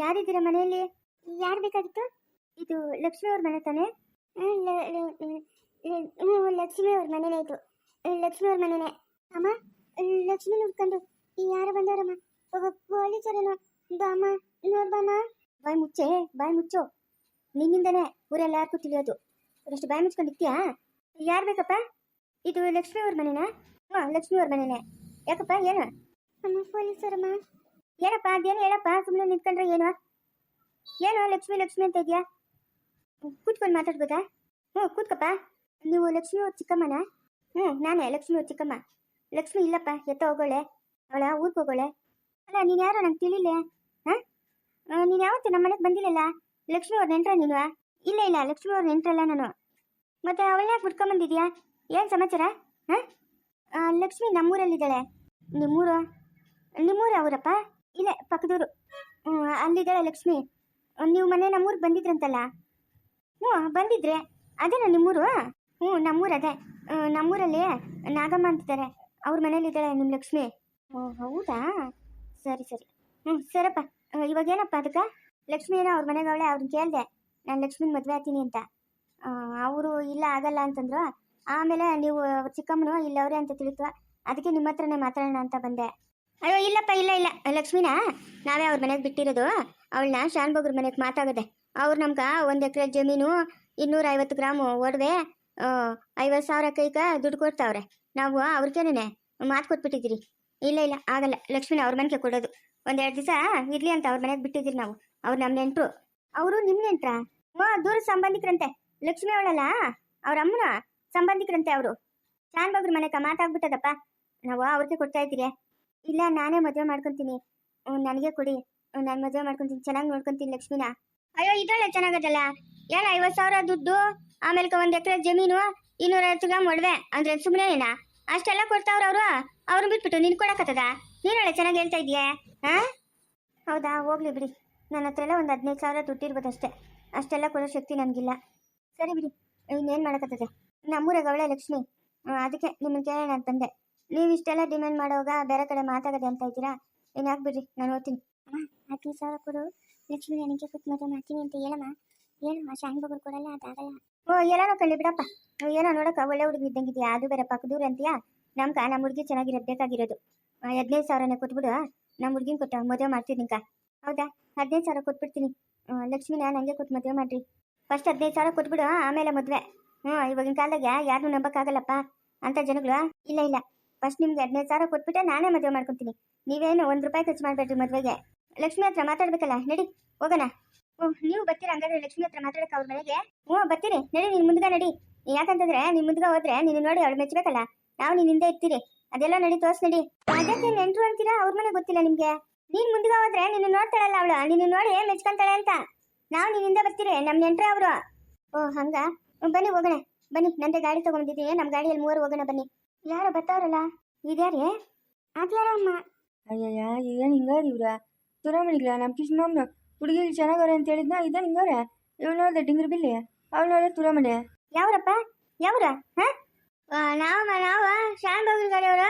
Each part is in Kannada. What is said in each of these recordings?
ಯಾರಿದ್ದೀರಾ ಮನೆಯಲ್ಲಿ? ಯಾರು ಬೇಕಾಗಿತ್ತು? ಇದು ಲಕ್ಷ್ಮಿ ಅವ್ರ ಮನೆ ತಾನೆ? ಲಕ್ಷ್ಮಿ ಅವ್ರ ಮನೆನೇ ಇದು. ಲಕ್ಷ್ಮಿ ಅವ್ರ ಮನೆನೇ. ಅಮ್ಮ, ಲಕ್ಷ್ಮಿ ನೋಡ್ಕೊಂಡು ಯಾರು ಬಂದವರಮ್ಮ? ಪೊಲೀಸರೇನೋ? ಬಾಮ ನೋಡ್ಬಾಮ ಬಾಯ್ ಮುಚ್ಚೆ, ಬಾಯ್ ಮುಚ್ಚು. ನಿನ್ನಿಂದನೇ ಊರೆಲ್ಲ ಯಾರು ತಿಳಿಯೋದು ಅಷ್ಟು ಬಾಯ್ ಮುಚ್ಕೊಂಡಿರ್ತೀಯಾ ಯಾರು ಬೇಕಪ್ಪ? ಇದು ಲಕ್ಷ್ಮಿ ಅವ್ರ ಮನೆನಾ? ಹಾಂ ಲಕ್ಷ್ಮಿ ಅವ್ರ ಮನೆನೇ. ಯಾಕಪ್ಪ, ಏನು? ಅಮ್ಮ, ಪೊಲೀಸರಮ್ಮ. ಏನಪ್ಪ ಅದೇನು ಹೇಳಪ್ಪ ಸುಮ್ಮನೆ ನಿಂತ್ಕೊಂಡ್ರೆ ಏನು? ಏನು ಲಕ್ಷ್ಮಿ ಲಕ್ಷ್ಮಿ ಅಂತ ಇದೆಯಾ? ಕೂತ್ಕೊಂಡು ಮಾತಾಡ್ಬೋದಾ? ಹ್ಞೂ, ಕೂತ್ಕಪ್ಪ. ನೀವು ಲಕ್ಷ್ಮಿ ಅವ್ರ ಚಿಕ್ಕಮ್ಮನ? ಹ್ಞೂ, ನಾನೇ ಲಕ್ಷ್ಮಿ ಅವ್ರ ಚಿಕ್ಕಮ್ಮ. ಲಕ್ಷ್ಮಿ ಇಲ್ಲಪ್ಪ, ಎತ್ತ ಹೋಗೋಳೆ, ಅವಳ ಊರಿಗೆ ಹೋಗೋಳೆ. ಅಲ್ಲ, ನೀನು ಯಾರೋ ನಂಗೆ ತಿಳಿಲ್ಲ ಹಾಂ? ನೀನು ಯಾವತ್ತು ನಮ್ಮ ಮನೆಗೆ ಬಂದಿಲ್ಲಲ್ಲ? ಲಕ್ಷ್ಮಿ ಅವ್ರ ನೆಂಟ್ರ ನೀನು? ಇಲ್ಲ ಇಲ್ಲ, ಲಕ್ಷ್ಮಿ ಅವ್ರ ನೆಂಟ್ರಲ್ಲ ನಾನು. ಮತ್ತೆ ಅವಳನ್ನ ಕುಟ್ಕೊಂಬಂದಿದ್ಯಾ ಏನು ಸಮಾಚಾರ? ಹಾಂ? ಲಕ್ಷ್ಮಿ ನಮ್ಮೂರಲ್ಲಿದ್ದಾಳೆ. ನಿಮ್ಮೂರು? ನಿಮ್ಮೂರು ಅವರಪ್ಪ ಇಲ್ಲೇ ಪಕ್ಕದೂರು. ಅಲ್ಲಿದ್ದಾಳೆ ಲಕ್ಷ್ಮಿ. ನೀವು ಮೊನ್ನೆ ನಮ್ಮೂರು ಬಂದಿದ್ರಂತಲ್ಲ? ಹ್ಞೂ, ಬಂದಿದ್ರೆ. ಅದೇನಾ ನಿಮ್ಮೂರು? ಹ್ಞೂ, ನಮ್ಮೂರು ಅದೇ. ನಮ್ಮೂರಲ್ಲಿ ನಾಗಮ್ಮ ಅಂತಿದ್ದಾರೆ. ಅವ್ರ ಮನೇಲಿದ್ದಾಳೆ ನಿಮ್ಮ ಲಕ್ಷ್ಮಿ. ಓ, ಹೌದಾ? ಸರಿ ಸರಿ. ಹ್ಞೂ, ಸರಪ್ಪ. ಇವಾಗ ಏನಪ್ಪ ಅದಕ್ಕೆ? ಲಕ್ಷ್ಮಿ ಏನೋ ಅವ್ರ ಮನೆಗೆ ಅವಳೆ ಅವ್ರನ್ನ ಕೇಳಿದೆ. ನಾನು ಲಕ್ಷ್ಮಿನ ಮದುವೆ ಆಗ್ತೀನಿ ಅಂತ. ಅವರು ಇಲ್ಲ, ಆಗಲ್ಲ ಅಂತಂದ್ರು. ಆಮೇಲೆ ನೀವು ಚಿಕ್ಕಮ್ಮನು, ಇಲ್ಲವ್ರೆ ಅಂತ ತಿಳಿತು ಅದಕ್ಕೆ ನಿಮ್ಮ ಹತ್ರನೇ ಮಾತಾಡೋಣ ಅಂತ ಬಂದೆ. ಅಯ್ಯೋ, ಇಲ್ಲಪ್ಪ, ಇಲ್ಲ ಇಲ್ಲ. ಲಕ್ಷ್ಮೀನಾ, ನಾವೇ ಅವ್ರ ಮನೆಗೆ ಬಿಟ್ಟಿರೋದು. ಅವಳನ್ನ ಶಾನ್ಭೋಗ್ರ ಮನೆಗೆ ಮಾತಾಗದೆ ಅವ್ರು ನಮ್ಗೆ ಒಂದು ಎಕರೆ ಜಮೀನು ಇನ್ನೂರ ಐವತ್ತು ಗ್ರಾಮು ಒಡವೆ ಐವತ್ತು ಸಾವಿರ ಕೈಕ ದುಡ್ಡು ಕೊಡ್ತಾವ್ರೆ. ನಾವು ಅವ್ರಿಗೇನೆ ಮಾತು ಕೊಟ್ಬಿಟ್ಟಿದ್ದೀರಿ. ಇಲ್ಲ ಇಲ್ಲ, ಆಗಲ್ಲ. ಲಕ್ಷ್ಮೀನ ಅವ್ರ ಮನೆಗೆ ಕೊಡೋದು. ಒಂದೆರಡು ದಿವಸ ಇರಲಿ ಅಂತ ಅವ್ರ ಮನೆಗೆ ಬಿಟ್ಟಿದ್ದೀರಿ ನಾವು. ಅವ್ರು ನಮ್ಮ ನೆಂಟರು. ಅವರು ನಿಮ್ಮ ನೆಂಟ್ರ? ಹ್ಞೂ ದೂರ ಸಂಬಂಧಿಕರಂತೆ. ಲಕ್ಷ್ಮಿ ಅವಳಲ್ಲ? ಅವ್ರ ಅಮ್ಮನ? ಸಂಬಂಧಿಕರಂತೆ ಅವರು. ಶಾನ್ಭೋಗ್ರ ಮನೆಗೆ ಮಾತಾಗ್ಬಿಟ್ಟದಪ್ಪ. ನಾವು ಅವ್ರಿಗೆ ಕೊಡ್ತಾ ಇದ್ದೀರಿ. ಇಲ್ಲ, ನಾನೇ ಮದುವೆ ಮಾಡ್ಕೊತೀನಿ. ನನಗೆ ಕೊಡಿ. ನಾನು ಮದುವೆ ಮಾಡ್ಕೊಂತೀನಿ. ಚೆನ್ನಾಗಿ ನೋಡ್ಕೊಂತೀನಿ ಲಕ್ಷ್ಮಿನ. ಅಯ್ಯೋ ಇದೊಳ್ಳೆ ಚೆನ್ನಾಗದಲ್ಲ. ಏನ ಐವತ್ತು ಸಾವಿರ ದುಡ್ಡು? ಆಮೇಲೆ ಒಂದು ಎಕರೆ ಜಮೀನು ಇನ್ನೂರೈವತ್ತು ಗ್ರಾಮ್ ಒಡವೆ. ಅಂದ್ರೆ ಸುಮ್ಮನೆನಾ ಅಷ್ಟೆಲ್ಲ ಕೊಡ್ತಾವ್ರ ಅವರು? ಅವ್ರನ್ನ ಬಿಟ್ಬಿಟ್ಟು ನಿನ್ ಕೊಡಕತ್ತದ ನೀನೊಳ್ಳೆ ಚೆನ್ನಾಗಿ ಹೇಳ್ತಾ ಇದೀಯ ಹಾ? ಹೌದಾ, ಹೋಗ್ಲಿ ಬಿಡಿ. ನನ್ನ ಹತ್ರ ಎಲ್ಲ ಒಂದು ಹದಿನೈದು ಸಾವಿರ ದುಡ್ಡು ಇರ್ಬೋದು ಅಷ್ಟೇ. ಅಷ್ಟೆಲ್ಲ ಕೊಡೋ ಶಕ್ತಿ ನನಗಿಲ್ಲ. ಸರಿ ಬಿಡಿ. ಇನ್ನೇನು ಮಾಡಕತ್ತದೆ ನಮ್ಮೂರ ಗವಳೆ ಲಕ್ಷ್ಮಿ. ಅದಕ್ಕೆ ನಿಮ್ಮನ್ನ ಕೇಳೋಣ ಅಂತ ಬಂದೆ. ನೀವು ಇಷ್ಟೆಲ್ಲ ಡಿಮ್ಯಾಂಡ್ ಮಾಡೋವಾಗ ಬೇರೆ ಕಡೆ ಮಾತಾಗದೆ ಅಂತ ಇದ್ದೀರಾ? ಏನು ಬಿಡ್ರಿ? ನಾನು ಓದ್ತೀನಿ ಅಮ್ಮ ಹದಿನೈದು ಸಾವಿರ ಕೊಡು ಲಕ್ಷ್ಮಿ ನನಗೆ ಕೊಟ್ಟು ಮದುವೆ ಮಾಡ್ತೀನಿ ಅಂತ ಹೇಳಮ್ಮ. ಹೇಳಮ್ಮ ಶಾನ್ ಬಗ್ರು ಕೊಡಲ್ಲ ಅದಾಗಲ್ಲ. ಓ ಎಲ್ಲಾನು ಕಳ್ಳಿ ಬಿಡಪ್ಪ. ನೀವು ಏನೋ ನೋಡಕ್ಕ ಒಳ್ಳೆ ಹುಡುಗಿ ಇದ್ದಂಗಿದೆಯಾ? ಅದು ಬೇರೆ ಪಕ್ಕದೂರ ಅಂತೀಯಾ? ನಮ್ಕ ನಮ್ಮ ಹುಡುಗಿ ಚೆನ್ನಾಗಿರೋದು ಬೇಕಾಗಿರೋದು. ಆ, ಹದಿನೈದು ಸಾವಿರನೇ ಕೊಟ್ಬಿಡು ನಮ್ಮ ಹುಡುಗಿನ ಕೊಟ್ಟ ಮದುವೆ ಮಾಡ್ತೀನಿ ನಿಂಕ. ಹೌದಾ? ಹದಿನೈದು ಸಾವಿರ ಕೊಟ್ಬಿಡ್ತೀನಿ. ಆ, ಲಕ್ಷ್ಮಿನ ನನಗೆ ಕೊಟ್ಟು ಮದುವೆ ಮಾಡ್ರಿ. ಫಸ್ಟ್ ಹದಿನೈದು ಸಾವಿರ ಕೊಟ್ಬಿಡು ಆಮೇಲೆ ಮದುವೆ. ಹ್ಞೂ ಇವಾಗಿನ ಕಾಲದಾಗ ಯಾರನ್ನೂ ನಂಬಕ್ಕಾಗಲ್ಲಪ್ಪ ಅಂತ ಜನಗಳು ಇಲ್ಲ ಇಲ್ಲ. ಫಸ್ಟ್ ನಿಮ್ಗೆ ಹದಿನೈದು ಸಾವಿರ ಕೊಟ್ಬಿಟ್ಟೆ ನಾನೇ ಮದುವೆ ಮಾಡ್ಕೊತೀನಿ ನೀವೇನು ಒಂದು ರೂಪಾಯಿ ಖರ್ಚು ಮಾಡಬೇಡ್ರಿ ಮದುವೆಗೆ. ಲಕ್ಷ್ಮಿ ಹತ್ರ ಮಾತಾಡ್ಬೇಕಲ್ಲ, ನಡಿ, ಹೋಗೋಣ. ಓಹ್, ನೀವು ಬರ್ತೀರ ಹಂಗಾದ್ರೆ ಲಕ್ಷ್ಮಿ ಹತ್ರ ಮಾತಾಡಕ್ಕೆ ಅವ್ರ ಮನೆಗೆ? ಹ್ಞೂ ಬರ್ತೀರಿ ನಡಿ, ನಿನ್ ಮುಂದ್ಗ ನಡಿ. ಯಾಕಂತಂದ್ರೆ ನಿನ್ ಮುಂದ್ಗ ಹೋದ್ರೆ ನೀನು ನೋಡಿ ಅವ್ಳು ಮೆಚ್ಚಬೇಕಲ್ಲ ನಾವು ನಿನ್ ಹಿಂದೆ ಇರ್ತೀರಿ. ಅದೆಲ್ಲ ನಡಿ, ತೋರ್ಸ್, ನಡಿ. ಅದಕ್ಕೆ ನೆಂಟ್ರು ಅಂತೀರಾ, ಅವ್ರ ಮನೆ ಗೊತ್ತಿಲ್ಲ ನಿಮ್ಗೆ? ನೀನ್ ಮುಂದ್ಗ ಹೋದ್ರೆ ನಿನ್ನ ನೋಡ್ತಾಳಲ್ಲ ಅವಳು. ನಿನ್ನ ನೋಡಿ ಮೆಚ್ಕೊಂತಾಳೆ ಅಂತ. ನಾವು ನಿನ್ ಹಿಂದೆ ಬರ್ತೀರಿ, ನಮ್ ನೆಂಟ್ರೆ ಅವ್ರು. ಓ ಹಂಗ? ಬನ್ನಿ, ಹೋಗೋಣ. ಬನ್ನಿ, ನಂದೇ ಗಾಡಿ ತಗೊಂಡಿದ್ದೀನಿ ನಮ್ಮ ಗಾಡಿಯಲ್ಲಿ ಮೂವರು ಹೋಗೋಣ, ಬನ್ನಿ. ಯಾರೋ ಬರ್ತಾವ್ರಲ್ಲ? ಇದ್ಯಾರೇ ಅದ್ಯಾರ ಅಮ್ಮ ಅಯ್ಯಯ್ಯ ಏನು ಹಿಂಗಾರಿ ಇವ್ರ? ತುರಾಮಣಿಗ್ಲ ನಮ್ಮ ಕೃಷ್ಣಮ್ಮನ. ಹುಡುಗಿಗೆ ಚೆನ್ನಾಗವ್ರೆ ಅಂತ ಹೇಳಿದ್ನ? ಇದ ಹಿಂಗಾರ ಇವಳು ನೋಡ್ದೆ ಡಿಂಗ್ರಿ ಬಿಲ್ಲಿ. ಅವಳು ನೋಡ್ದೆ ತುರಾಮಣಿ ಯಾವ್ರಪ್ಪ? ಯಾವ್ರ? ಹಾ? ನಾವಮ್ಮ ನಾವ? ಶಾನ್ ಬಗ್ರ ಕಡೆಯವ್ರ?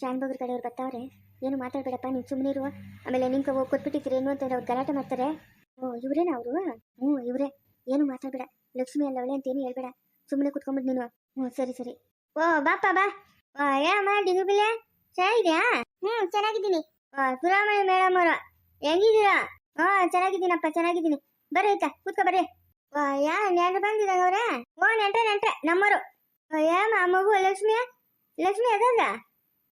ಶಾನ್ ಬಗ್ರ ಕಡೆಯವ್ರು ಬರ್ತಾವ್ರೆ. ಏನು ಮಾತಾಡ್ಬೇಡಪ್ಪ ನೀನು ಇರುವ ಆಮೇಲೆ ನಿಂಗೆ ಹೋಗಿ ಕೊಟ್ಬಿಟ್ಟಿದ್ದೀರಿ ಏನು ಅಂತ ಅವ್ರು ಗಲಾಟೆ ಮಾಡ್ತಾರೆ. ಓ ಇವ್ರೇನ ಅವರು? ಹ್ಞೂ ಇವರೇ. ಏನು ಮಾತಾಡ್ಬೇಡ. ಲಕ್ಷ್ಮಿ ಅಲ್ಲವಳೆ ಅಂತೇನು ಹೇಳ್ಬೇಡ. ಸುಮ್ಮನೆ ಕುತ್ಕೊಂಬಿಡ್ ನೀನು. ಹ್ಞೂ ಸರಿ ಸರಿ. ಓ ಬಾಪ ಬಾ. ಏನಮ್ಮ ಡಿಗುಬಿಲೆ ಚೆನ್ನಾಗಿದ್ಯಾ? ಹ್ಮ್ ಚೆನ್ನಾಗಿದ್ದೀನಿ. ಓ ಸುರಾಮಣಿ ಮೇಡಮ್ ಅವರು ಹೆಂಗಿದ್ದೀರಾ? ಹಾ ಚೆನ್ನಾಗಿದ್ದೀನಪ್ಪ ಚೆನ್ನಾಗಿದ್ದೀನಿ. ಬರ್ರಿ ಆಯ್ತಾ ಕೂತ್ಕೊ ಬರ್ರಿ. ಓ ಯಾ ನೆಂಟ್ರು ಬಂದಿದಾಗ ಅವ್ರೆ? ಓ ನೆಂಟ್ರೆ ನೆಂಟ್ರೆ ನಮ್ಮರು ಯಾಮ ಮಗು ಲಕ್ಷ್ಮಿ ಲಕ್ಷ್ಮಿ ಅದಲ್ಲ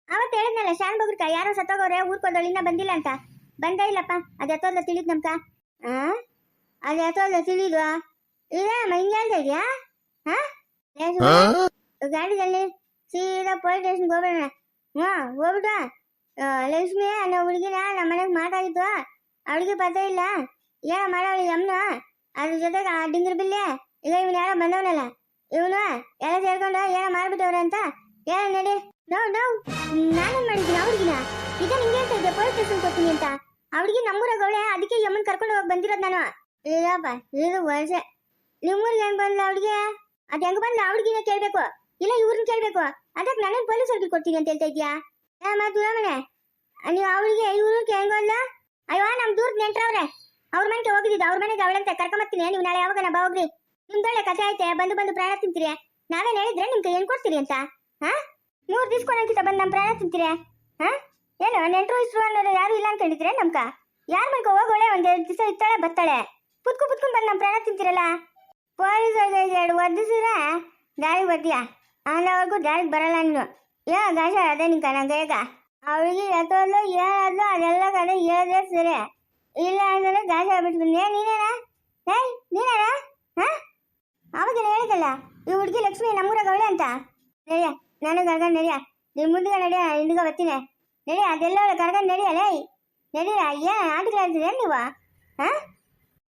ಅವತ್ತು ಹೇಳಿದ್ನಲ್ಲ ಶಾನ್ ಬಗ್ರಕ ಯಾರೋ ಸತ್ತೋಗವ್ರೆ ಊರ್ಕೋದಳು ಇನ್ನ ಬಂದಿಲ್ಲ ಅಂತ. ಬಂದ ಇಲ್ಲಪ್ಪ ಅದು ಎತ್ತೋದ್ಲ ತಿಳಿದ್ ನಮ್ಕ. ಆ? ಅದು ಎತ್ತೋಲ್ಲ ತಿಳಿದು ಇದೇನಮ್ಮ ಹಿಂಗೆ ಹೇಳ್ತಾ ಇದೆಯಾ? ಹಾ? ಗಾಡಿದಲ್ಲಿ? ಸೀದಾ ಪೊಲೀಸ್ ಸ್ಟೇಷನ್ಗೆ ಹೋಗ್ಬೇಡ ಹ್ಞೂ ಹೋಗ್ಬಿಟ್ಟು ಆ, ಲಕ್ಷ್ಮಿ ಅನ್ನೋ ಹುಡುಗಿನ ನಮ್ಮ ಮನೆಗೆ ಮಾತಾಡಿದ್ವು ಅವಳಿಗೆ ಪತ್ತ ಇಲ್ಲ ಏನೋ ಮಾಡೋಳಿ ಯಮ್ನು ಅದ್ರ ಜೊತೆಗೆ ಆ ಡಿಂಗ್ರಿ ಬಿಲ್ಲಿ ಈಗ ಇವನು ಯಾರೋ ಬಂದವನಲ್ಲ ಇವನು ಎಲ್ಲ ಸೇರ್ಕೊಂಡು ಏನೋ ಮಾಡ್ಬಿಟ್ಟವ್ರೆ ಅಂತ ಏನ ನಡಿ ನೋ ನೋ ನಾನೇ ಮಾಡಿದ್ದೀನಿ ಅವ್ರಿಗಿನ ಈಗ ನಿಂಗೆ ಹೇಳ್ತಾ ಇದ್ದೆ ಪೊಲೀಸ್ ಸ್ಟೇಷನ್ ಕೊಡ್ತೀನಿ ಅಂತ ಅವ್ಳಿಗೆ ನಮ್ಮೂರಾಗ ಅವಳೆ ಅದಕ್ಕೆ ಯಮ್ಮನ್ ಕರ್ಕೊಂಡು ಹೋಗಿ ಬಂದಿರೋದು ನಾನು ಇಲ್ಲಪ್ಪ ಇದು ವರ್ಷ ನಿಮ್ಮೂರಿಗೆ ಹೆಂಗ್ ಬಂದ್ಲ ಅವಳಿಗೆ ಅದ್ ಹೆಂಗ್ ಬಂದ್ಲ ಅವಳಿಗಿನ ಕೇಳ್ಬೇಕು ಇಲ್ಲ ಇವ್ರನ್ನ ಕೇಳ್ಬೇಕು ಅದಕ್ಕೆ ನನಗೆ ಪೊಲೀಸ್ ಅವ್ರಿಗೆ ಕೊಡ್ತೀನಿ ಅಂತ ಹೇಳ್ತಾ ಇದ್ಯಾ ಮಾತು ಮನೆ ನೀವು ಅವಳಿಗೆ ಇವ್ರಿಗೆ ಹೆಂಗ್ ಬಂದ್ಲ ಅಯ್ಯೋ, ನಮ್ ದೂರದ ನೆಂಟ್ರವ್ರೆ. ಅವ್ರ ಮನೆಗೆ ಹೋಗಿದ್ದು ಅವ್ರ ಮನೆಗೆ ಅವಳಂತೆ ಕರ್ಕೊಂಬತ್ತೀನಿ ನೀವು ನಾಳೆ ಯಾವಾಗ ಬಾ ಹೋಗ್ರಿ. ನಿಮ್ದೊಳ್ಳೆ ಕಥೆ ಐತೆ. ಬಂದು ಬಂದು ಪ್ರಾಣ ತಿಂತೀರಿ. ನಾವೇನ್ ಹೇಳಿದ್ರೆ ನಿಮ್ಗೆ ಏನ್ ಕೊಡ್ತೀರಿ ಅಂತ? ಹಾ? ಮೂರು ದಿವ್ಸ ಕೊಡಂಕಿತ ಬಂದು ನಮ್ಮ ಪ್ರಾಣ ತಿಂತೀರಿ. ಹಾ? ಏನು, ನೆಂಟ್ರು ಇಸ್ರು ಅನ್ನೋರು ಯಾರು ಇಲ್ಲ ಅಂತ ಹೇಳಿದ್ರೆ ನಮ್ಕ ಯಾರ ಮನೆಗೆ ಹೋಗೋಳೆ ಒಂದ್ ಎರಡು ದಿವಸ ಇತ್ತಾಳೆ ಬರ್ತಾಳೆ? ಪುತ್ಕು ಪುತ್ಕೊಂಡು ಬಂದು ನಮ್ಮ ಪ್ರಾಣ ತಿಂತೀರಲ್ಲ? ಪೊಲೀಸ್ ಎರಡು ಒದ್ದಿಸಿದ್ರೆ ಗಾಳಿ ಬರ್ತೀಯ ಆನವರೆಗೂ ದಾರಿಗೆ ಬರಲ್ಲ ನೀನು. ಯಾ, ಗಾಶ, ಅದೇ ನಿಂಕ ನಂಗೆ ಈಗ ಅವಳಿಗೆ ಎತ್ತೋದ್ಲು ಏನಾದ್ಲು ಅದೆಲ್ಲ ಕಡೆ ಹೇಳಿದ್ರೆ ಸರಿ. ಇಲ್ಲ ಅಂದ್ರೆ ಗಾಶ ಬಿಟ್ಬಿಡ್ತೀನಿ ಏ ನೀನೇನಾ? ಏಯ್, ನೀನೇನಾ? ಹಾ? ಅವಾಗೇನು ಹೇಳಿದಲ್ಲ ಈ ಹುಡುಗಿ ಲಕ್ಷ್ಮಿ ನಮ್ಮೂರಾಗ ಅವಳೆ ಅಂತ? ನಡಿಯ, ನಾನು ಕರ್ಕೊಂಡು ನಡಿಯ. ನಿಮ್ಮ ಮುಂದೆ ನಡಿಯ ಹಿಂದಿಗೆ ಬರ್ತೀನಿ. ನಡಿಯ, ಅದೆಲ್ಲ ಅವಳು ಕರ್ಕೊಂಡು ನಡಿಯ, ಲೇ. ನಡಿಯ, ಏನು ಆಟಗಳಾಡ್ತೀರಿ ನೀವು? ಹಾ?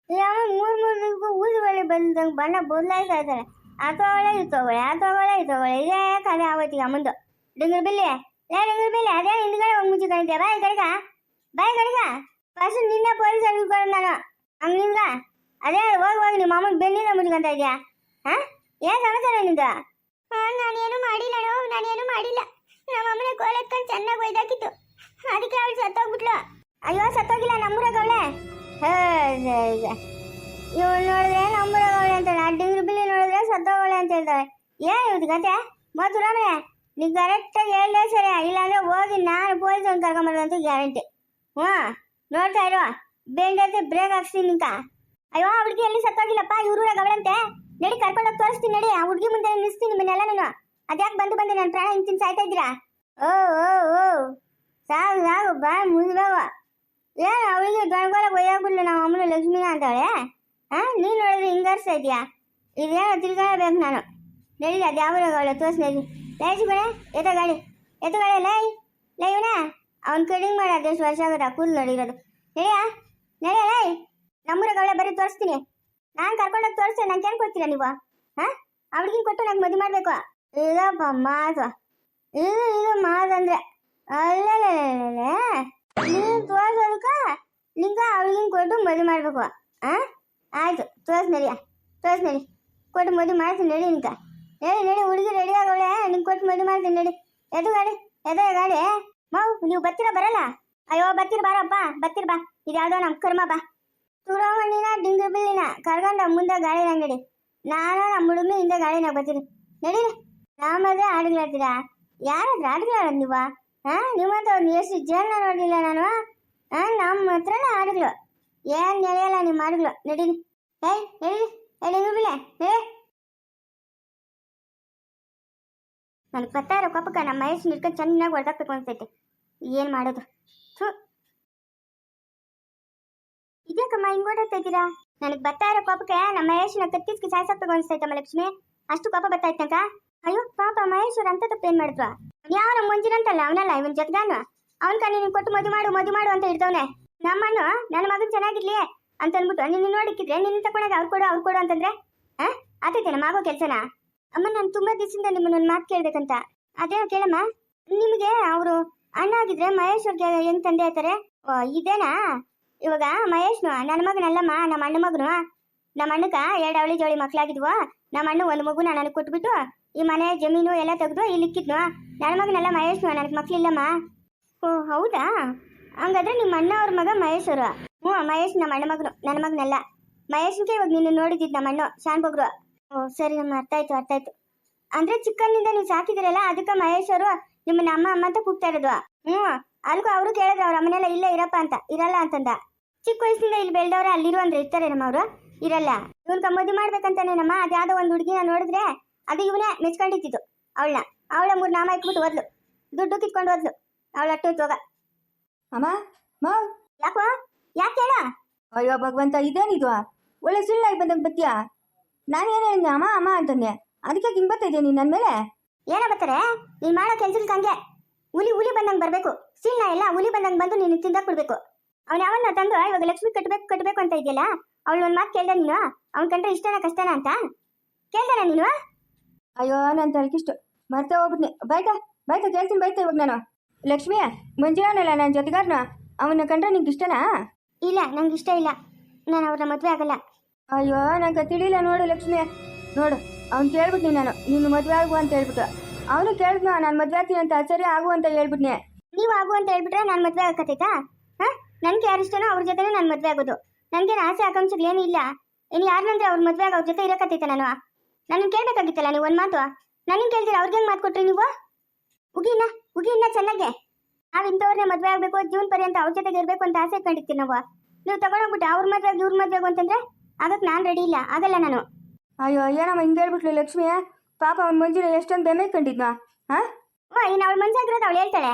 ಯಾವ ಮೂರ್ ಮೂರ್ ದಿನಕ್ಕೂ ಊರು ಬಳಿ ಬಂದಂಗೆ ಬಣ್ಣ ಬದಲಾಯಿಸ್ತಾ ಇರ್ತಾರೆ ಆ ತಗೊಳ್ಳೆ ಇದು ತಗೊಳ್ಳೆ ಆ ತಗೊಳ್ಳೆ ಇದು ತಗೊಳ್ಳೆ ಇದೇ ಕಡೆ ಆಗೋಯ್ತು ಅಮ್ಮಂದು ಮುಂದೆ ಡಿಂಗರ್ ಬಿಲ್ಲಿ ಲೇ ಡಿಂಗರ್ ಬಿಲ್ಲಿ ಅದೇ ಹಿಂದ್ಗಡೆ ಹೋಗಿ ಮುಚ್ಚಿ ಕಣಿದ್ದೆ ಬಾಯ್ ಕಡೆಗ ಬಾಯ್ ಕಡೆಗ ಫಸ್ಟ್ ನಿನ್ನೆ ಪೊಲೀಸ್ ಹಿಡ್ಕೊಂಡು ನಾನು ಹಂಗೆ ಅದೇ ಹೋಗಿ ಹೋಗಿ ನಿಮ್ಮ ಅಮ್ಮನ ಬೆನ್ನಿಂದ ಮುಚ್ಕೊಂತ ಇದೆಯಾ ಹಾ ಏನ್ ಸಮಾಚಾರ ನಿಂದ ನಾನೇನು ಮಾಡಿಲ್ಲ ನಾನೇನು ಮಾಡಿಲ್ಲ ನಮ್ಮ ಅಮ್ಮನ ಕೋಲೆತ್ಕೊಂಡು ಚೆನ್ನಾಗಿ ಒಯ್ದಾಕಿತ್ತು ಅದಕ್ಕೆ ಅವಳು ಸತ್ತೋಗ್ಬಿಟ್ಲು ಅಯ್ಯೋ ಸತ್ತೋಗಿಲ್ಲ ನಮ್ಮೂರ ಅವಳೆ ಇವಳು ನೋಡಿದ್ರೆ ನಮ್ಮೂರಾಗ ಅವಳೆ ಅಂತಾಳೆ ಆ ಡಿಂಗ್ರಿ ಬಿಲ್ಲಿ ನೋಡಿದ್ರೆ ಸತ್ತೋಗಳೆ ಅಂತ ಹೇಳ್ತಾಳೆ ಏನ್ ಇವ್ದು ಕತೆ ಮತ್ತು ರಾಮಯ್ಯ ನೀ ಕರೆಕ್ಟಾಗಿ ಹೇಳಲೇ ಸರಿ ಇಲ್ಲಾಂದ್ರೆ ಹೋಗಿ ನಾನು ಪೊಲೀಸ್ ಒಂದು ಕರ್ಕೊಂಬರೋದು ಅಂತ ಗ್ಯಾರಂಟಿ ಹ್ಞೂ ನೋಡ್ತಾ ಇರುವ ಬೇಂಡೈತೆ ಬ್ರೇಕ್ ಹಾಕ್ಸ್ತೀನಿ ನಿಂಕ ಅಯ್ಯೋ ಆ ಹುಡುಗಿ ಎಲ್ಲಿ ಸತ್ತೋಗಿಲ್ಲಪ್ಪ ಇವ್ರೂರಾಗ ಅವಳಂತೆ ನಡಿ ಕರ್ಕೊಂಡೋಗಿ ತೋರಿಸ್ತೀನಿ ನಡಿ ಆ ಹುಡುಗಿ ಮುಂದೆ ನಿಲ್ಲಿಸ್ತೀನಿ ನಿಮ್ಮನ್ನೆಲ್ಲ ನಾನು ಅದ್ಯಾಕೆ ಬಂದು ಬಂದು ನನ್ನ ಪ್ರಾಣ ಹಿಂತಿನ ಸಾಯ್ತಾ ಇದ್ದೀರಾ ಓ ಓ ಓ ಸಾಕು ಸಾಕು ಬಾ ಮುಗಿದವ ಏನು ಅವಳಿಗೆ ಗಣಗೋಲ ಒಯ್ಯಾಕ್ಬಿಡ್ಲು ನಮ್ಮ ಅಮ್ಮನ ಲಕ್ಷ್ಮಿನ ಅಂತಾಳೆ ಹಾ ನೀನು ನೋಡಿದ್ರೆ ಹಿಂಗಾರಿಸ್ತಾ ಇದೀಯಾ ಇದೇನೋ ತಿಳ್ಕೊಳ್ಳಬೇಕು ನಾನು ನಡೀಲಿ ಅದು ಯಾವ ಅವಳ ತೋರ್ಸ್ ನಡಿ ಲೈ ಸಿಗೋಣ ಎತ್ತ ಗಾಡಿ ಎತ್ತ ಗಾಡಿ ಲೈ ಲೈ ಇವನ ಅವ್ನ ಕಡಿಂಗ್ ಮಾಡಿ ಅದೆಷ್ಟು ವರ್ಷ ಆಗುತ್ತೆ ಕೂದಲು ನೋಡಿರೋದು ನಡಿಯಾ ನಡಿಯ ಲೈ ನಮ್ಮೂರಾಗ ಅವಳೆ ಬರೀ ತೋರಿಸ್ತೀನಿ ನಾನು ಕರ್ಕೊಂಡೋಗಿ ತೋರಿಸ್ತೇನೆ ನಂಗೆ ಏನು ಕೊಡ್ತೀರಾ ನೀವು ಹಾ ಅವ್ಳಿಗೆ ಕೊಟ್ಟು ನಂಗೆ ಮದುವೆ ಮಾಡಬೇಕು ಇದಪ್ಪ ಮಾತು ಇದು ಇದು ಮಾತಂದ್ರೆ ಅಲ್ಲೇ ನೀನು ತೋರ್ಸೋದಕ್ಕ ನಿಂಗ ಅವಳಿಗೆ ಕೊಟ್ಟು ಮದುವೆ ಮಾಡ್ಬೇಕು ಆ ಆಯ್ತು, ತೋರ್ಸ್ ನಡಿಯ ತೋರ್ಸ್ ನಡಿ ಕೊಟ್ಟು ಮದುವೆ ಮಾಡ್ತೀನಿ ನಡಿ ನಿಂತ ನಡಿ ನಡಿ, ಹುಡುಗಿ ರೆಡಿ ಆಗೋಳೆ ನಿಂಗೆ ಕೊಟ್ಟು ಮದುವೆ ಮಾಡ್ತೀನಿ ನಡಿ. ಎದು ಗಾಡಿ ಎದ ಗಾಡಿ. ಮಾವು ನೀವು ಬರ್ತೀರಾ ಬರಲ್ಲ? ಅಯ್ಯೋ ಬರ್ತೀರ ಬಾರಪ್ಪ ಬರ್ತೀರ ಬಾ. ಇದು ಯಾವ್ದೋ ನಮ್ಮ ಕರ್ಮ ಬಾ. ತುರಮಣ್ಣಿನ ಡಿಂಗು ಬಿಲ್ಲಿನ ಕರ್ಕೊಂಡ ಮುಂದೆ ಗಾಡಿ ಅಂಗಡಿ ನಾನು ನಮ್ಮ ಹುಡುಗನ ಹಿಂದೆ ಗಾಡಿನಾಗ ಬರ್ತೀನಿ ನಡೀರಿ ನಾಮದೇ ಹಾಡುಗಳಾಡ್ತೀರಾ ಯಾರಾದ್ರೂ ಹಾಡುಗಳಾಡೋದು ನೀವು? ಹಾ ನಿಮ್ಮಂತ ಒಂದು ಎಷ್ಟು ಜನ ನೋಡಿಲ್ಲ ನಾನು? ಹಾ ನಮ್ಮ ಹತ್ರನೇ ಹಾಡುಗಳು. ಏನ್ ನಡೆಯಲ್ಲ ನೀವು ಹಾಡುಗಳು ನಡೀನಿ ಏಯ್ ನಡೀರಿ. ಏ ಡಿಂಗರ್ ಬಿಲ್ಲೆ ನಡಿ ನನಗೆ ಬರ್ತಾ ಇರೋ ಕೋಪಕ್ಕೆ ನಮ್ಮ ಮಹೇಶ್ ನಿಡ್ಕೊಂಡು ಚೆನ್ನಾಗಿ ಹೊಡೆದಾಕ್ಬೇಕು ಅನ್ಸೈತೆ. ಏನು ಮಾಡೋದು? ಥು. ಇದ್ಯಾಕಮ್ಮ ಹಿಂಗ್ ಓಡಾಡ್ತಾ ಇದ್ದೀರಾ? ನನಗೆ ಬರ್ತಾ ಇರೋ ಕೋಪಕ್ಕೆ ನಮ್ಮ ಮಹೇಶ್ನ ಕತ್ತಿಸ್ಗೆ ಸಾಯಿಸಾಕ್ಬೇಕು ಅನ್ಸ್ತೈತಮ್ಮ ಲಕ್ಷ್ಮಿ. ಅಷ್ಟು ಕೋಪ ಬರ್ತಾ ಇತ್ತಂಕ ಅಯ್ಯೋ, ಪಾಪ ಮಹೇಶ್ವರ ಅಂತ ತಪ್ಪೇನ್ ಮಾಡಿದ್ವಾ? ಯಾವ ಮುಂಜಿನಂತಲ್ಲ? ಅವನಲ್ಲ ಇವನ್ ಜೊತೆಗಾನು ಅವನ್ ಕಣ್ಣು ನೀನು ಕೊಟ್ಟು ಮದುವೆ ಮಾಡು ಮದುವೆ ಮಾಡು ಅಂತ ಇಡ್ತವನೆ ನಮ್ಮಣ್ಣು, ನನ್ನ ಮಗನ್ ಚೆನ್ನಾಗಿರ್ಲಿ ಅಂತ ಅಂದ್ಬಿಟ್ಟು ನಿನ್ನ ನೋಡಿಕ್ಕಿದ್ರೆ ನಿನ್ನ ತಕೊಂಡಾಗ ಅವ್ರು ಕೊಡು ಅವ್ರು ಕೊಡು ಅಂತಂದ್ರೆ, ಹಾ? ನಮ್ಮ ಆಗೋ ಕೆಲ್ಸನ? ಅಮ್ಮ, ನಾನು ತುಂಬಾ ದಿವಸದಿಂದ ನಿಮ್ಮನ್ನ ಒಂದು ಮಾತು ಕೇಳ್ಬೇಕಂತ. ಅದೇ ಕೇಳಮ್ಮ, ನಿಮಗೆ ಅವರು ಅಣ್ಣ ಆಗಿದ್ರೆ ಮಹೇಶ್ ಅವ್ರಿಗೆ ಹೆಂಗ್ ತಂದೆ ಆಯ್ತಾರೆ? ಇದೇನಾ? ಇವಾಗ ಮಹೇಶ್ನು, ನನ್ನ ಮಗನಲ್ಲಮ್ಮ, ನಮ್ಮ ಅಣ್ಣ ಮಗನು. ನಮ್ಮ ಅಣ್ಣಕ ಎರಡು ಅವಳಿ ಜೋಳಿ ಮಕ್ಳಾಗಿದ್ವು. ನಮ್ಮ ಅಣ್ಣ ಒಂದು ಮಗು ನನಗೆ ಕೊಟ್ಬಿಟ್ಟು, ಈ ಮನೆ, ಜಮೀನು ಎಲ್ಲ ತೆಗೆದು ಇಲ್ಲಿ ಇಕ್ಕಿದ್ನು. ನನ್ನ ಮಗನಲ್ಲ ಮಹೇಶ್ನು, ನನಗೆ ಮಕ್ಳಿಲ್ಲಮ್ಮ. ಓ, ಹೌದಾ? ಹಂಗಾದ್ರೆ ನಿಮ್ಮ ಅಣ್ಣ ಅವ್ರ ಮಗ ಮಹೇಶ್ವರು. ಹ್ಞೂ, ಮಹೇಶ್ ನಮ್ಮ ಅಣ್ಣ ಮಗನು, ನನ್ನ ಮಗನಲ್ಲ. ಮಹೇಶ್ಗೆ ಇವಾಗ ನೀನು ನೋಡಿದ್ದಿದ್ದು ನಮ್ಮ ಅಣ್ಣ, ಶಾನ್ ಬಗ್ರು. ಓ, ಸರಿ ನಮ್ಮ ಅರ್ಥ ಆಯ್ತು ಅರ್ಥ ಆಯ್ತು. ಅಂದ್ರೆ ಚಿಕ್ಕನಿಂದ ನೀವು ಸಾಕಿದಿರಲ್ಲ, ಅದಕ್ಕೆ ಮಹೇಶ್ ಅವರು ನಿಮ್ಮನ್ನ ಅಮ್ಮ ಅಮ್ಮ ಅಂತ ಕೂಗ್ತಾ ಇರೋದು. ಹ್ಞೂ, ಅಲ್ಗೂ ಅವರು ಕೇಳಿದ್ರು, ಅವ್ರ ಅಮ್ಮನೆಲ್ಲ ಇಲ್ಲೇ ಇರಪ್ಪ ಅಂತ, ಇರಲ್ಲ ಅಂತಂದ. ಚಿಕ್ಕ ವಯಸ್ಸಿನಿಂದ ಇಲ್ಲಿ ಬೆಳೆದವ್ರೆ ಅಲ್ಲಿರು ಅಂದ್ರೆ ಇರ್ತಾರೆ ನಮ್ಮ ಅವರು, ಇರಲ್ಲ. ಇವನ್ಕ ಮದುವೆ ಮಾಡ್ಬೇಕಂತಾನೇನಮ್ಮ ಅದ್ಯಾವುದೋ ಒಂದು ಹುಡುಗಿನ ನೋಡಿದ್ರೆ ಅದು ಇವನೇ ಮೆಚ್ಕೊಂಡಿದ್ದು ಅವಳನ್ನ. ಅವಳ ಮೂರು ನಾಮ ಇಟ್ಬಿಟ್ಟು ಓದ್ಲು ದುಡ್ಡು ಕಿತ್ಕೊಂಡು ಹೋದ್ಲು. ಅವಳ ಅಟ್ಟು ಹೋಗ ಅಮ್ಮ ಮಾವ್ ಯಾಕೋ? ಯಾಕೆ ಹೇಳ? ಅಯ್ಯೋ ಭಗವಂತ ಇದೇನಿದು? ಒಳ್ಳೆ ಸುಳ್ಳಾಗಿ ಬಂದಂಗೆ ಬತ್ತೀಯಾ? ನಾನು ಏನು ಹೇಳಿದ್ದೆ ಅಮ್ಮ ಅಮ್ಮ ಅಂತಂದೆ. ಅದಕ್ಕೆ ಹಿಂಗೆ ಬರ್ತಾ ಇದೆಯಾ ನೀನು ನನ್ನ ಮೇಲೆ? ಏನ ಬರ್ತಾರೆ ನೀನ್ ಮಾಡೋ ಕೆಲ್ಸಕ್ಕೆ ಹಂಗೆ. ಹುಲಿ ಹುಲಿ ಬಂದಂಗೆ ಬರಬೇಕು. ಸೀಳ್ನ ಎಲ್ಲ ಹುಲಿ ಬಂದಂಗೆ ಬಂದು ನೀನು ತಿಂದಾಕ್ ಕೊಡ್ಬೇಕು. ಅವ್ನ ಯಾವನ್ನ ತಂದು ಇವಾಗ ಲಕ್ಷ್ಮಿ ಕಟ್ಟಬೇಕು ಕಟ್ಟಬೇಕು ಅಂತ ಇದೆಯಲ್ಲ ಅವಳು ಒಂದು ಮಾತು ಕೇಳ್ದ ನೀನು? ಅವ್ನ ಕಂಡ್ರೆ ಇಷ್ಟನ ಕಷ್ಟನ ಅಂತ? ಕೇಳ್ದಾನ ನೀನು? ಅಯ್ಯೋ ನನ್ನ ತಲೆಕಿಷ್ಟು ಮರ್ತೇ ಹೋಗ್ಬಿಟ್ನಿ. ಬೈತಾ ಬೈತಾ ಕೇಳ್ತೀನಿ ಬೈತಾ ಇವಾಗ ನಾನು. ಲಕ್ಷ್ಮಿ ಮಂಜುಳನಲ್ಲ ನನ್ನ ಜೊತೆಗಾರನ? ಅವನ್ನ ಕಂಡ್ರೆ ನಿಂಗೆ ಇಷ್ಟನಾ? ಇಲ್ಲ ನಂಗೆ ಇಷ್ಟ ಇಲ್ಲ. ನಾನು ಅವ್ರನ್ನ ಮದುವೆ ಆಗಲ್ಲ. ಅಯ್ಯೋ ನಂಗೆ ತಿಳಿಲ್ಲ ನೋಡು ಲಕ್ಷ್ಮಿ. ನೋಡು ಅವ್ನು ಕೇಳ್ಬಿಟ್ನಿ ನಾನು. ನೀನು ಮದುವೆ ಆಗು ಅಂತ ಹೇಳ್ಬಿಟ್ಟು. ಅವನು ಕೇಳಿದ್ನು ನಾನು ಮದುವೆ ಆಗ್ತೀನಿ ಅಂತ ಸರಿ ಆಗು ಅಂತ ಹೇಳ್ಬಿಟ್ನಿ. ನೀವು ಆಗು ಅಂತ ಹೇಳ್ಬಿಟ್ರೆ ನಾನು ಮದುವೆ ಆಗಕತ್ತೈತಾ? ಹಾಂ? ನನಗೆ ಯಾರು ಇಷ್ಟನೋ ಅವ್ರ ಜೊತೆನೇ ನಾನು ಮದುವೆ ಆಗೋದು. ನನಗೇನು ಆಸೆ ಆಕಾಂಕ್ಷೆಗಳು ಏನೂ ಇಲ್ಲ. ಇನ್ನು ಯಾರನ್ನಂದ್ರೆ ಅವ್ರ ಮದುವೆ ಅವ್ರ ಜೊತೆ ಇರೋಕತ್ತೈತೆ ನಾನು. ನನ್ನ ಕೇಳ್ಬೇಕಾಗಿತ್ತಲ್ಲ ನೀವು ಒಂದು ಮಾತು? ನನಗೆ ಕೇಳ್ತೀರಾ ಅವ್ರಿಗೆ ಹೆಂಗೆ ಮಾತು ಕೊಟ್ರಿ ನೀವು? ಉಗಿನ. ಉಗಿನ ಚೆನ್ನಾಗೆ. ನಾವು ಇಂಥವ್ರನ್ನೇ ಮದುವೆ ಆಗಬೇಕು ಜೂನ್ ಪರ್ಯಂತ ಅವ್ರ ಜೊತೆಗೆ ಇರಬೇಕು ಅಂತ ಆಸೆ ಕಂಡಿರ್ತೀವಿ ನಾವು. ನೀವು ತಗೊಂಡೋಗ್ಬಿಟ್ಟು ಅವ್ರ ಮದುವೆಗೆ ಇವ್ರ ಮದುವೆಗೆ ಅಂತಂದ್ರೆ ಅದಕ್ಕೆ ನಾನು ರೆಡಿ ಇಲ್ಲ ಆಗಲ್ಲ ನಾನು. ಅಯ್ಯೋ ಏನಮ್ಮ ಹಿಂಗೆ ಹೇಳ್ಬಿಟ್ಲು ಲಕ್ಷ್ಮಿ ಪಾಪ ಅವ್ನ ಮಂಜುನ ಎಷ್ಟೊಂದು ಬೆಮ್ಮೆ ಕಂಡಿದ್ವಾ ಹಾಂ? ಇನ್ನು ಅವಳ ಮನ್ಸಾಗಿರೋದು ಅವಳು ಹೇಳ್ತಾಳೆ.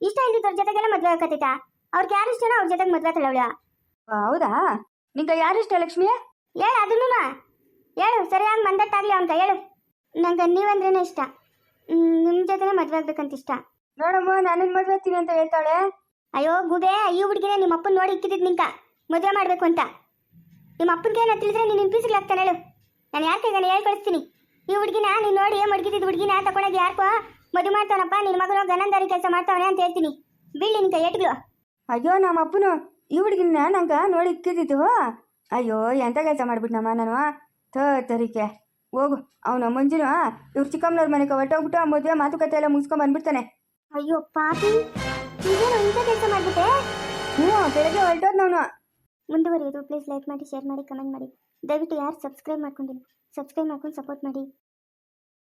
ಇಷ್ಟ ಇಲ್ದಿದ್ದವ್ರ ಜೊತೆಗೆಲ್ಲ ಮದುವೆ ಆಗತ್ತೈತ ಅವ್ರಿಗೆ ಯಾರು ಇಷ್ಟನೋ ಅವ್ರ ಜೊತೆಗೆ ಮದುವೆ ಆಗ್ತಾಳೆ ಅವಳು. ಹೌದಾ? ಯಾರು ಇಷ್ಟ ಲಕ್ಷ್ಮಿ ಹೇಳು ಅದನ್ನು ಹೇಳು ಸರಿಯಾಗಿ ಮಂದಟ್ಟಾಗ್ಲಿ ಅಂತ ಹೇಳು. ನಂಗೆ ನೀವಂದ್ರೇನೆ ಇಷ್ಟ. ನಿಮ್ಮ ಜೊತೆನೇ ಮದುವೆ ಆಗ್ಬೇಕಂತ ಇಷ್ಟ ನೋಡಮ್ಮ ನನ್ನ ಮದುವೆ ಆಗ್ತೀನಿ ಅಂತ ಹೇಳ್ತಾಳೆ. ಅಯ್ಯೋ ಗುಬೆ ಈ ಹುಡುಗಿನೇ ನಿಮ್ಮ ಅಪ್ಪನ ನೋಡಿ ಇಕ್ಕಿದ್ ನಿಂಕ. ಮದುವೆ ಮಾಡಬೇಕು ಅಂತ. ನಿಮ್ಮ ಅಪ್ಪನಿಗೆ ಏನೋ ತಿಳಿದ್ರೆ ನೀನು ಇಂಪೀಸ್ಗೆ ಆಗ್ತಾನೆ ಹೇಳು. ನಾನು ಯಾಕೆ ನಾನು ಹೇಳಿ ಕಳಿಸ್ತೀನಿ. ಈ ಹುಡುಗಿನ ನೀನು ನೋಡಿ ಮಡಗಿದ್ದು ಹುಡುಗಿನ ತಗೊಂಡೋಗಿ ಯಾರ್ಕೋ ಮದುವೆ ಮಾಡ್ತಾನಪ್ಪ ನಿನ್ನ ಮಗನ ಗನಂದಾರಿ ಕೆಲಸ ಮಾಡ್ತಾವನೆ ಅಂತ ಹೇಳ್ತೀನಿ. ಬೀಳಿ ನಿಂಕ ಏಟ್ಗಳು ಅಯ್ಯೋ ನಮ್ಮ ಅಪ್ಪನು ಈ ಹುಡುಗಿನ ನಂಗೆ ನೋಡಿ ಇಕ್ಕಿದ್ದು ಅಯ್ಯೋ ಎಂಥ ಕೆಲಸ ಮಾಡ್ಬಿಟ್ನಮ್ಮ ನಾನು. ತ ತರಿಕೆ. ಹೋಗು ಅವನ ಮಂಜುನ ಇವ್ರು ಚಿಕ್ಕಮ್ಮನವ್ರ ಮನೆಗೆ ಹೊಟ್ಟೋಗ್ಬಿಟ್ಟು ಆ ಮದುವೆ ಮಾತುಕತೆ ಎಲ್ಲ ಮುಗಿಸ್ಕೊಂಡ್ ಬಂದ್ಬಿಡ್ತಾನೆ. ಅಯ್ಯೋ, ಪಾಪಿ. ಇದೇನು ಇಂಥ ಕೆಲಸ ಮಾಡಿಬಿಟ್ಟೆ? ಹ್ಞೂ, ಬೆಳಗ್ಗೆ ಹೊರಟೋದ್ನವನು. ಮುಂದುವರಿಯೋದು. ಪ್ಲೀಸ್ ಲೈಕ್ ಮಾಡಿ ಶೇರ್ ಮಾಡಿ ಕಮೆಂಟ್ ಮಾಡಿ. ದಯವಿಟ್ಟು ಯಾರು ಸಬ್ಸ್ಕ್ರೈಬ್ ಮಾಡ್ಕೊಂಡಿಲ್ಲ ಸಬ್ಸ್ಕ್ರೈಬ್ ಮಾಡ್ಕೊಂಡು ಸಪೋರ್ಟ್ ಮಾಡಿ.